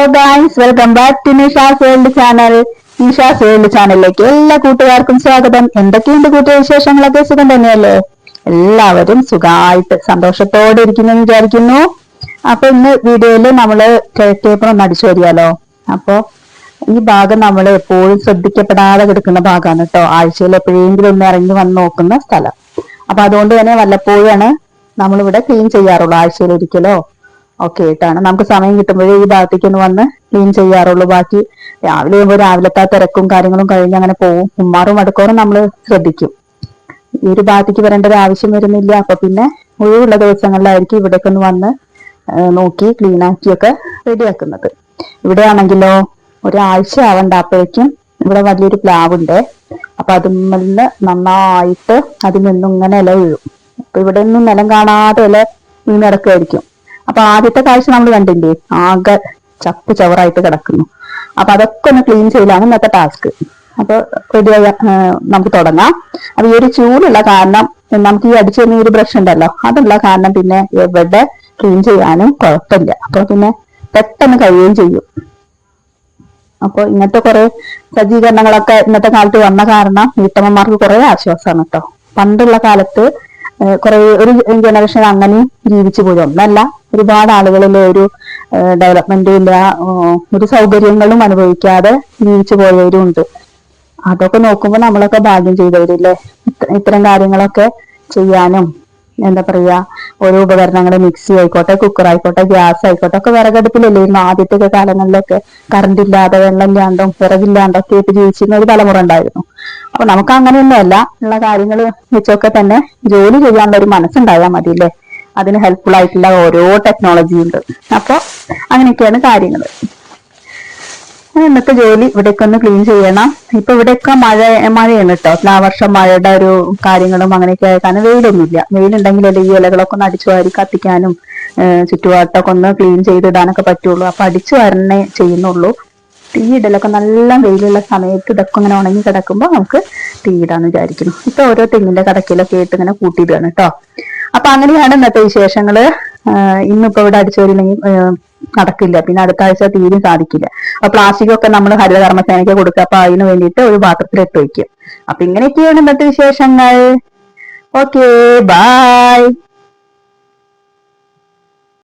Hello guys welcome back to Nisha's world channel Nisha's world ചാനലിലേക്ക് എല്ലാ കൂട്ടുകാർക്കും സ്വാഗതം. എന്തൊക്കെയുണ്ട് കൂട്ടിയ വിശേഷങ്ങളൊക്കെ? സുഖം തന്നെയല്ലേ? എല്ലാവരും സുഖമായിട്ട് സന്തോഷത്തോടെ ഇരിക്കുന്നു വിചാരിക്കുന്നു. അപ്പൊ ഇന്ന് വീഡിയോയിൽ നമ്മൾ കേട്ടേപ്പർ ഒന്ന് അടിച്ചു വരികയല്ലോ അപ്പൊ ഈ ഭാഗം നമ്മൾ എപ്പോഴും ശ്രദ്ധിക്കപ്പെടാതെ കിടക്കുന്ന ഭാഗമാണ് കേട്ടോ. ആഴ്ചയിൽ എപ്പോഴെങ്കിലും ഒന്ന് ഇറങ്ങി വന്ന് നോക്കുന്ന സ്ഥലം. അപ്പൊ അതുകൊണ്ട് തന്നെ വല്ലപ്പോഴാണ് നമ്മളിവിടെ ക്ലീൻ ചെയ്യാറുള്ളൂ ആഴ്ചയിൽ ഒരിക്കലോ. ഒക്കെ ആയിട്ടാണ് നമുക്ക് സമയം കിട്ടുമ്പോഴേ ഈ ഭാഗത്തേക്ക് ഒന്ന് വന്ന് ക്ലീൻ ചെയ്യാറുള്ളൂ. ബാക്കി രാവിലെ ആകുമ്പോൾ രാവിലത്തെ തിരക്കും കാര്യങ്ങളും കഴിഞ്ഞ് അങ്ങനെ പോവും. ഉമ്മാറും അടുക്കോറും നമ്മൾ ശ്രദ്ധിക്കും. ഈ ഒരു ഭാഗത്തേക്ക് വരേണ്ട ഒരു ആവശ്യം വരുന്നില്ല. അപ്പൊ പിന്നെ ഒഴിവുള്ള ദിവസങ്ങളിലായിരിക്കും ഇവിടേക്ക് ഒന്ന് വന്ന് നോക്കി ക്ലീൻ ആക്കിയൊക്കെ റെഡിയാക്കുന്നത്. ഇവിടെ ആണെങ്കിലോ ഒരാഴ്ച ആവണ്ട അപ്പോഴേക്കും ഇവിടെ വലിയൊരു പ്ലാവുണ്ട്. അപ്പൊ അതിൽ നിന്ന് നന്നായിട്ട് അതിൽ നിന്നും ഇങ്ങനെ ഇല വീഴും. അപ്പൊ ഇവിടെ നിന്നും നിലം കാണാതെ ഇല വീണ് അപ്പൊ ആദ്യത്തെ കാഴ്ച നമ്മൾ കണ്ടില്ലേ? ആകെ ചപ്പ് ചവറായിട്ട് കിടക്കുന്നു. അപ്പൊ അതൊക്കെ ഒന്ന് ക്ലീൻ ചെയ്യലാണ് ഇന്നത്തെ ടാസ്ക് അപ്പൊ റെഡി നമുക്ക് തുടങ്ങാം. അപ്പൊ ഈ ഒരു ചൂടുള്ള കാരണം നമുക്ക് ഈ അടിച്ചു തന്നെ ഒരു ബ്രഷ് ഉണ്ടല്ലോ അതുള്ള കാരണം പിന്നെ എവിടെ ക്ലീൻ ചെയ്യാനും കുഴപ്പമില്ല. അപ്പൊ പിന്നെ പെട്ടെന്ന് കഴിയുകയും ചെയ്യും. അപ്പൊ ഇങ്ങനത്തെ കുറെ സജ്ജീകരണങ്ങളൊക്കെ ഇന്നത്തെ കാലത്ത് വന്ന കാരണം വീട്ടമ്മമാർക്ക് കുറെ ആശ്വാസമാണ് കേട്ടോ പണ്ടുള്ള കാലത്ത് കുറെ ഒരു ജനറേഷൻ അങ്ങനെയും ജീവിച്ചു പോയി. ഒന്നല്ല ഒരുപാട് ആളുകളിൽ ഒരു ഡെവലപ്മെന്റും ഇല്ല ഒരു സൗകര്യങ്ങളും അനുഭവിക്കാതെ ജീവിച്ചു പോയവരും ഉണ്ട് അതൊക്കെ നോക്കുമ്പോൾ നമ്മളൊക്കെ ഭാഗ്യം ചെയ്തവരില്ലേ? ഇത്തരം കാര്യങ്ങളൊക്കെ ചെയ്യാനും എന്താ പറയാ ഓരോ ഉപകരണങ്ങൾ മിക്സി ആയിക്കോട്ടെ കുക്കർ ആയിക്കോട്ടെ ഗ്യാസ് ആയിക്കോട്ടെ ഒക്കെ വിറകടുപ്പിലല്ലേ ഇരുന്നു ആദ്യത്തെ കാലങ്ങളിലൊക്കെ കറണ്ട് ഇല്ലാതെ വെള്ളം ഇല്ലാണ്ടും വിറകില്ലാണ്ടും ഒക്കെ ആയിട്ട് ജീവിച്ചിരുന്ന ഒരു തലമുറ ഉണ്ടായിരുന്നു. അപ്പൊ നമുക്ക് അങ്ങനെയൊന്നുമല്ല ഉള്ള കാര്യങ്ങൾ വെച്ചൊക്കെ തന്നെ ജോലി ചെയ്യാനുള്ള ഒരു മനസ്സുണ്ടായാൽ മതി അല്ലേ അതിന് ഹെൽപ്ഫുൾ ആയിട്ടുള്ള ഓരോ ടെക്നോളജി ഉണ്ട്. അപ്പൊ അങ്ങനെയൊക്കെയാണ് കാര്യങ്ങൾ ഇന്നത്തെ ജോലി ഇവിടേക്ക് ഒന്ന് ക്ലീൻ ചെയ്യണം. ഇപ്പൊ ഇവിടെയൊക്കെ മഴ മഴയാണ് കേട്ടോ ആ വർഷം മഴയുടെ ഒരു കാര്യങ്ങളും അങ്ങനെയൊക്കെ ആയ കാരണം വെയിലൊന്നുമില്ല. വെയിലുണ്ടെങ്കിലല്ലേ ഈ ഇലകളൊക്കെ ഒന്ന് അടിച്ചു വാരി കത്തിക്കാനും ചുറ്റുപാട്ടൊക്കെ ഒന്ന് ക്ലീൻ ചെയ്തിടാനൊക്കെ പറ്റുള്ളൂ. അപ്പൊ അടിച്ചു വരണേ ചെയ്യുന്നുള്ളൂ. തീയിടലൊക്കെ നല്ല വെയിലുള്ള സമയത്ത് ഇതൊക്കെ ഇങ്ങനെ ഉണങ്ങി കിടക്കുമ്പോൾ നമുക്ക് തീയിടാന്ന് വിചാരിക്കുന്നു. ഇപ്പൊ ഓരോ തെങ്ങിന്റെ കടക്കിലൊക്കെ ആയിട്ട് ഇങ്ങനെ കൂട്ടിയിടുകയാണ് കേട്ടോ അപ്പൊ അങ്ങനെയാണ് ഇന്നത്തെ വിശേഷങ്ങൾ. ഇന്നിപ്പോ ഇവിടെ അടിച്ചു വരുന്നെങ്കിൽ നടക്കില്ല. പിന്നെ അടുത്ത ആഴ്ച തീരും സാധിക്കില്ല. അപ്പൊ പ്ലാസ്റ്റിക് ഒക്കെ നമ്മൾ ഹരിതകർമ്മസേനയ്ക്ക് കൊടുക്കുക. അപ്പൊ അതിന് വേണ്ടിയിട്ട് ഒരു പാത്രത്തിൽ ഇട്ട് വയ്ക്കും അപ്പൊ ഇങ്ങനെയൊക്കെയാണ് ഇന്നത്തെ വിശേഷങ്ങൾ. Okay bye.